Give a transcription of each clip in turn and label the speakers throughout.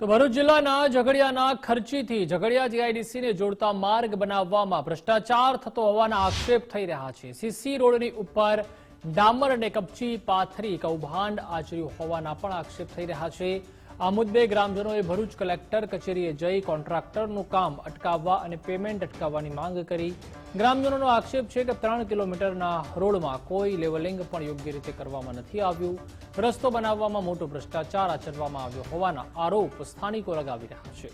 Speaker 1: તો ભરૂચ જિલ્લાના ઝઘડિયાના ખર્ચીથી ઝઘડિયા જીઆઈડીસીને જોડતા માર્ગ બનાવવામાં ભ્રષ્ટાચાર થતો હોવાના આક્ષેપ થઈ રહ્યા છે. સીસી રોડની ઉપર ડામર અને કપચી પાથરી કૌભાંડ આચર્યું હોવાના પણ આક્ષેપ થઈ રહ્યા છે. આ મુદ્દે ગ્રામજનોએ ભરૂચ કલેક્ટર કચેરીએ જઈ કોન્ટ્રાક્ટરનું કામ અટકાવવા અને પેમેન્ટ અટકાવવાની માંગ કરી. ગ્રામજનોનો આક્ષેપ છે કે ત્રણ કિલોમીટરના રોડમાં કોઈ લેવલિંગ પણ યોગ્ય રીતે કરવામાં નથી આવ્યું. રસ્તો બનાવવામાં મોટો ભ્રષ્ટાચાર આચરવામાં આવ્યો હોવાના આરોપ સ્થાનિકો લગાવી રહ્યા છે.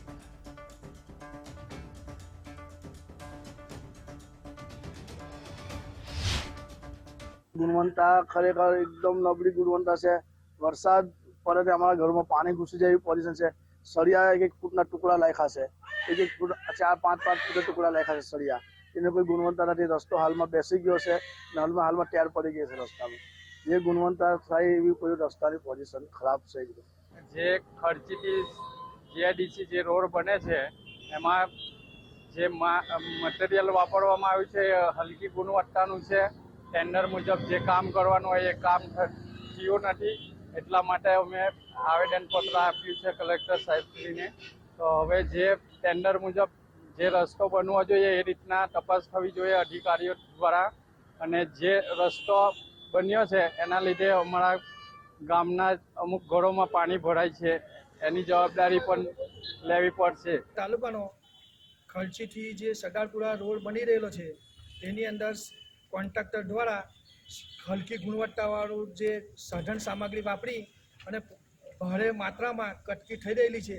Speaker 2: ગુણવત્તા ખરેખર એકદમ નબળી ગુણવત્તા છે. વરસાદ પડે અમારા ઘરમાં પાણી ઘૂસી જાય એવી પોઝિશન છે. સળિયા એક એક ફૂટના ટુકડા લાખ્યા છે. એક એક ફૂટ, ચાર, પાંચ પાંચ ફૂટના ટુકડા લાખ્યા છે સળિયા. એને કોઈ ગુણવત્તા નથી. રસ્તો હાલમાં બેસી ગયો છે ને હાલમાં હાલમાં ટેર પડી ગઈ છે રસ્તામાં. જે ગુણવત્તા થાય એવી કોઈ રસ્તાની પોઝિશન ખરાબ છે
Speaker 3: જે ખર્ચીથી જીઆઈડીસી જે રોડ બને છે, એમાં જે મટીરિયલ વાપરવામાં આવ્યું છે, એ હલકી ગુણવત્તાનું છે. ટેન્ડર મુજબ જે કામ કરવાનું હોય એ કામ થયું નથી. એટલા માટે અમે આવેદનપત્ર આપ્યું છે કલેક્ટર સાહેબશ્રીને. તો હવે જે ટેન્ડર મુજબ જે રસ્તો બનવો જોઈએ એ રીતના તપાસ થવી જોઈએ અધિકારીઓ દ્વારા. અને જે રસ્તો બન્યો છે એના લીધે અમારા ગામના અમુક ઘરોમાં પાણી ભરાય છે. એની જવાબદારી પણ લેવી પડશે.
Speaker 4: તાલુકાનો ખર્ચીથી જે સગારપુરા રોડ બની રહેલો છે, તેની અંદર કોન્ટ્રાક્ટર દ્વારા હલકી ગુણવત્તાવાળું જે સાધન સામગ્રી વાપરી અને ભારે માત્રામાં કટકી થઈ રહેલી છે,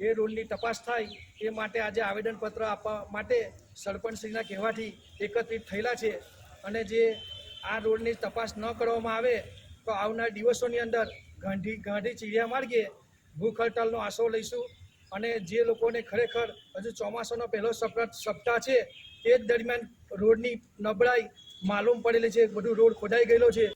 Speaker 4: એ રોડની તપાસ થાય, એ માટે આજે આવેદનપત્ર આપવા માટે સરપંચશ્રીના કહેવાથી એકત્રિત થયેલા છે. અને જે આ રોડની તપાસ ન કરવામાં આવે, તો આવનાર દિવસોની અંદર ગાંધી ગાંધી ચીડિયા માર્ગે ભૂખ હડતાલનો આશરો લઈશું. અને જે લોકોને ખરેખર હજુ ચોમાસાનો પહેલો સપ્તાહ સપ્તાહ છે, તે જ દરમિયાન રોડની નબળાઈ માલુમ પડેલી છે બધું રોડ ખોદાઈ ગયેલો છે.